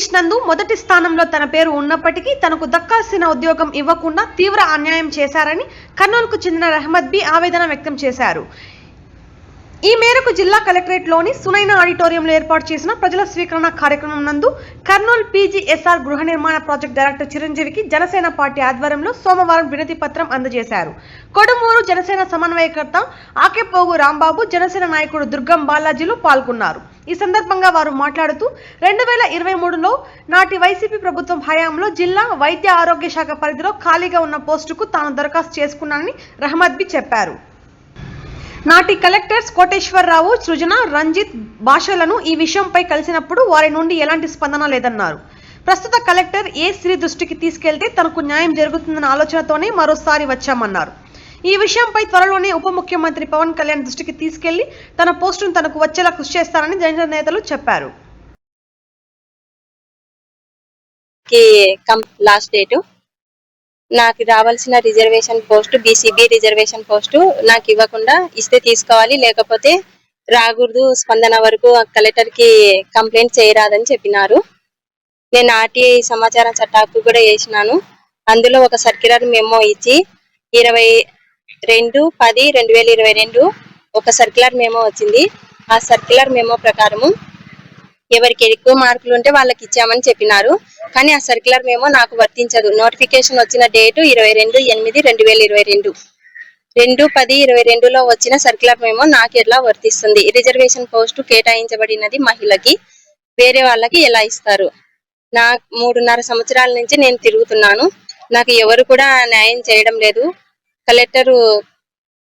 List నందు మొదటి స్థానంలో తన పేరు ఉన్నప్పటికీ తనకు దక్కాల్సిన ఉద్యోగం ఇవ్వకుండా తీవ్ర అన్యాయం చేశారని కర్నూలుకు చెందిన రహమద్ బి ఆవేదన వ్యక్తం చేశారు. ఈ మేరకు జిల్లా కలెక్టరేట్లోని సునైన ఆడిటోరియంలో ఏర్పాటు చేసిన ప్రజల స్వీకరణ కార్యక్రమం నందు కర్నూలు పీజీఎస్ఆర్ గృహ నిర్మాణ ప్రాజెక్ట్ డైరెక్టర్ చిరంజీవికి జనసేన పార్టీ ఆధ్వర్యంలో సోమవారం వినతి పత్రం అందజేశారు. కొడుమూరు జనసేన సమన్వయకర్త ఆకెపోగు రాంబాబు జనసేన నాయకుడు దుర్గం బాలాజీలు పాల్గొన్నారు. ఈ సందర్భంగా వారు మాట్లాడుతూ రెండు వేల ఇరవై మూడులో నాటి వైసీపీ ప్రభుత్వం హయాంలో జిల్లా వైద్య ఆరోగ్య శాఖ పరిధిలో ఖాళీగా ఉన్న పోస్టుకు తాను దరఖాస్తు చేసుకున్నానని రహమద్బి చెప్పారు. నాటి కలెక్టర్స్ కోటేశ్వరరావు సృజన రంజిత్ భాషలను ఈ విషయంపై కలిసినప్పుడు వారి నుండి ఎలాంటి స్పందన లేదన్నారు. ప్రస్తుత కలెక్టర్ ఏ శ్రీ దృష్టికి తీసుకెళ్తే తనకు న్యాయం జరుగుతుందన్న ఆలోచనతోనే మరోసారి వచ్చామన్నారు. ఈ విషయంపై త్వరలోనే ఉప ముఖ్యమంత్రి పవన్ కళ్యాణ్ దృష్టికి తీసుకెళ్ళి తన పోస్టును తనకు వచ్చేలా కృషి చేస్తారని జనసేన నేతలు చెప్పారు. Last date. నాకు రావాల్సిన reservation post BCB reservation post నాకు ఇవ్వకుండా ఇస్తే తీసుకోవాలి. లేకపోతే రాకూడదు స్పందన వరకు కలెక్టర్కి కంప్లైంట్ చేయరాదని చెప్పినారు. నేను ఆర్టీఐ సమాచారం చట్టాకు కూడా వేసినాను. అందులో ఒక సర్క్యులర్ మెమో ఇచ్చి ఇరవై రెండు పది రెండు వేల ఇరవై రెండు ఒక సర్క్యులర్ మెమో వచ్చింది. ఆ సర్క్యులర్ మెమో ప్రకారము ఎవరికి ఎక్కువ మార్కులు ఉంటే వాళ్ళకి ఇచ్చామని చెప్పినారు. కానీ ఆ సర్క్యులర్ మేము నాకు వర్తించదు. నోటిఫికేషన్ వచ్చిన డేటు ఇరవై రెండు ఎనిమిది రెండు వేల ఇరవై రెండు. రెండు పది ఇరవై రెండులో వచ్చిన సర్క్యులర్ మేము నాకు ఎలా వర్తిస్తుంది? రిజర్వేషన్ పోస్టు కేటాయించబడినది మహిళకి వేరే వాళ్ళకి ఎలా ఇస్తారు? నా మూడున్నర సంవత్సరాల నుంచి నేను తిరుగుతున్నాను. నాకు ఎవరు కూడా న్యాయం చేయడం లేదు. Collector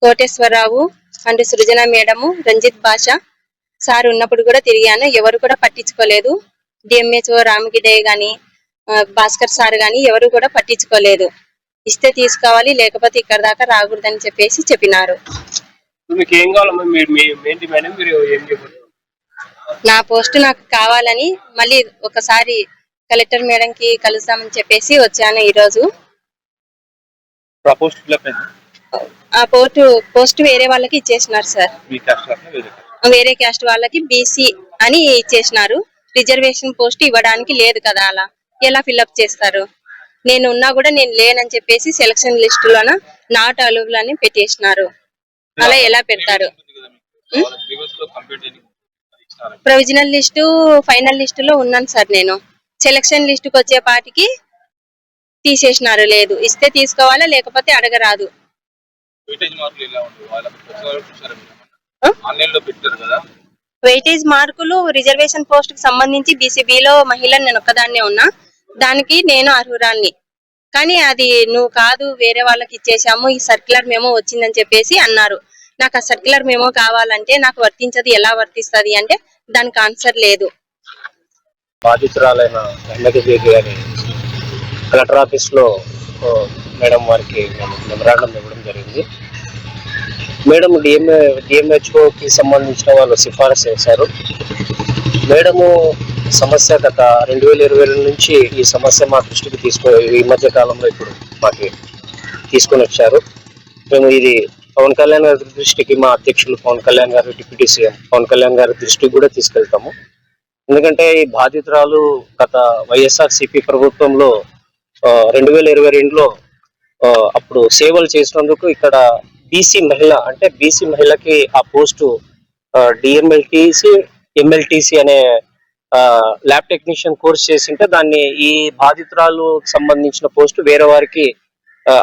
Koteswararao and Srujana madam Ranjith Basha sir ఉన్నప్పుడు కూడా తిరిగాను. ఎవరు కూడా పట్టించుకోలేదు. డిఎంహెచ్ఓ రామగిడే గాని భాస్కర్ సార్ గాని ఎవరు కూడా పట్టించుకోలేదు. ఇస్తే తీసుకోవాలి లేకపోతే ఇక్కడ దాకా రాకూడదని చెప్పేసి చెప్పినారు. నా పోస్ట్ నాకు కావాలని మళ్ళీ ఒకసారి కలెక్టర్ మేడం కి కలుస్తామని చెప్పేసి వచ్చాను ఈ రోజు ఆ పోస్ట్ పోస్ట్ వేరే వాళ్ళకి ఇచ్చేసినారు సార్. వేరే క్యాస్ట్ వాళ్ళకి బీసీ అని ఇచ్చేసినారు. రిజర్వేషన్ పోస్ట్ ఇవ్వడానికి లేదు కదా అలా. ఎలా ఫిల్అప్ చేస్తారు? నేను ఉన్నా కూడా నేను లేనని చెప్పేసి సెలక్షన్ లిస్ట్ లోన నాట్ అలూబుల్ అని పెట్టేసినారు. అలా ఎలా పెడతారు. ప్రొవిజనల్ లిస్టు ఫైనల్ లిస్ట్లో ఉన్నాను సార్ నేను. సెలక్షన్ లిస్ట్కి వచ్చే పాటికి తీసేసినారు లేదు. ఇస్తే తీసుకోవాలా లేకపోతే అడగరాదు. వెయిటేజ్ మార్కులు రిజర్వేషన్ పోస్ట్కి సంబంధించి బీసీబీలో మహిళను నేను ఒక్కదాన్నే ఉన్నా. దానికి నేను అర్హురాల్ని కానీ అది నువ్వు కాదు వేరే వాళ్ళకి ఇచ్చేసాము ఈ సర్క్యులర్ మేమో వచ్చిందని చెప్పేసి అన్నారు. నాకు ఆ సర్క్యులర్ మేమో కావాలంటే నాకు వర్తించదు ఎలా వర్తిస్తది అంటే దానికి ఆన్సర్ లేదు. బాధితురాలైన కలెక్టర్ ఆఫీస్లో మేడం వారికి మేము మెమరాండం ఇవ్వడం జరిగింది. మేడం డిఎంఏ డిఎంహెచ్ఓకి సంబంధించిన వాళ్ళు సిఫారసు చేశారు. మేడము సమస్య గత రెండు వేల ఇరవై రెండు నుంచి ఈ సమస్య మా దృష్టికి తీసుకో ఈ మధ్య కాలంలో ఇప్పుడు మాకు తీసుకొని వచ్చారు. మేము ఇది పవన్ కళ్యాణ్ గారి దృష్టికి మా అధ్యక్షులు పవన్ కళ్యాణ్ గారు డిప్యూటీ సీఎం పవన్ కళ్యాణ్ గారి దృష్టికి కూడా తీసుకెళ్తాము. ఎందుకంటే ఈ బాధితురాలు గత వైఎస్ఆర్ సిపి ప్రభుత్వంలో రెండు వేల ఇరవై రెండులో అప్పుడు సేవలు చేసినందుకు ఇక్కడ బీసీ మహిళ అంటే బీసీ మహిళకి ఆ పోస్టు డిఎంఎల్టీసీ ఎంఎల్టీసీ అనే ల్యాబ్ టెక్నీషియన్ కోర్స్ చేసింటే దాన్ని ఈ బాధితురాలు సంబంధించిన పోస్టు వేరే వారికి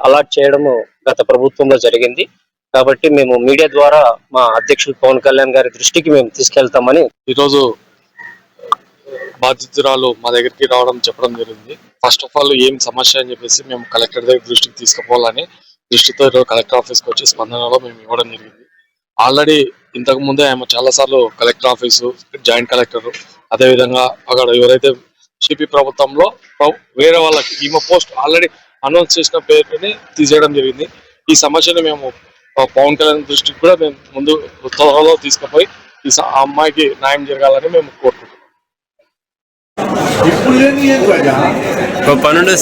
అలాట్ చేయడము గత ప్రభుత్వంలో జరిగింది. కాబట్టి మేము మీడియా ద్వారా మా అధ్యక్షులు పవన్ కళ్యాణ్ గారి దృష్టికి మేము తీసుకెళ్తామని ఈరోజు బాధితురాలు మా దగ్గరికి రావడం చెప్పడం జరిగింది. ఫస్ట్ ఆఫ్ ఆల్ ఏం సమస్య అని చెప్పేసి మేము కలెక్టర్ దగ్గర దృష్టికి తీసుకుపోవాలని దృష్టితో ఈరోజు కలెక్టర్ ఆఫీస్కి వచ్చి స్పందనలో మేము ఇవ్వడం జరిగింది. ఆల్రెడీ ఇంతకు ముందే ఆమె చాలా సార్లు కలెక్టర్ ఆఫీసు జాయింట్ కలెక్టర్ అదే విధంగా అక్కడ ఎవరైతే సిపి ప్రభుత్వంలో ప్ర- వేరే వాళ్ళకి ఈమె పోస్ట్ ఆల్రెడీ అనౌన్స్ చేసిన పేరుని తీసేయడం జరిగింది. ఈ సమస్యను మేము పవన్ కళ్యాణ్ దృష్టికి కూడా మేము ముందు త్వరలో తీసుకుపోయి ఈ అమ్మాయికి న్యాయం జరగాలని మేము కోరుకుంటున్నాం. పన్నెండు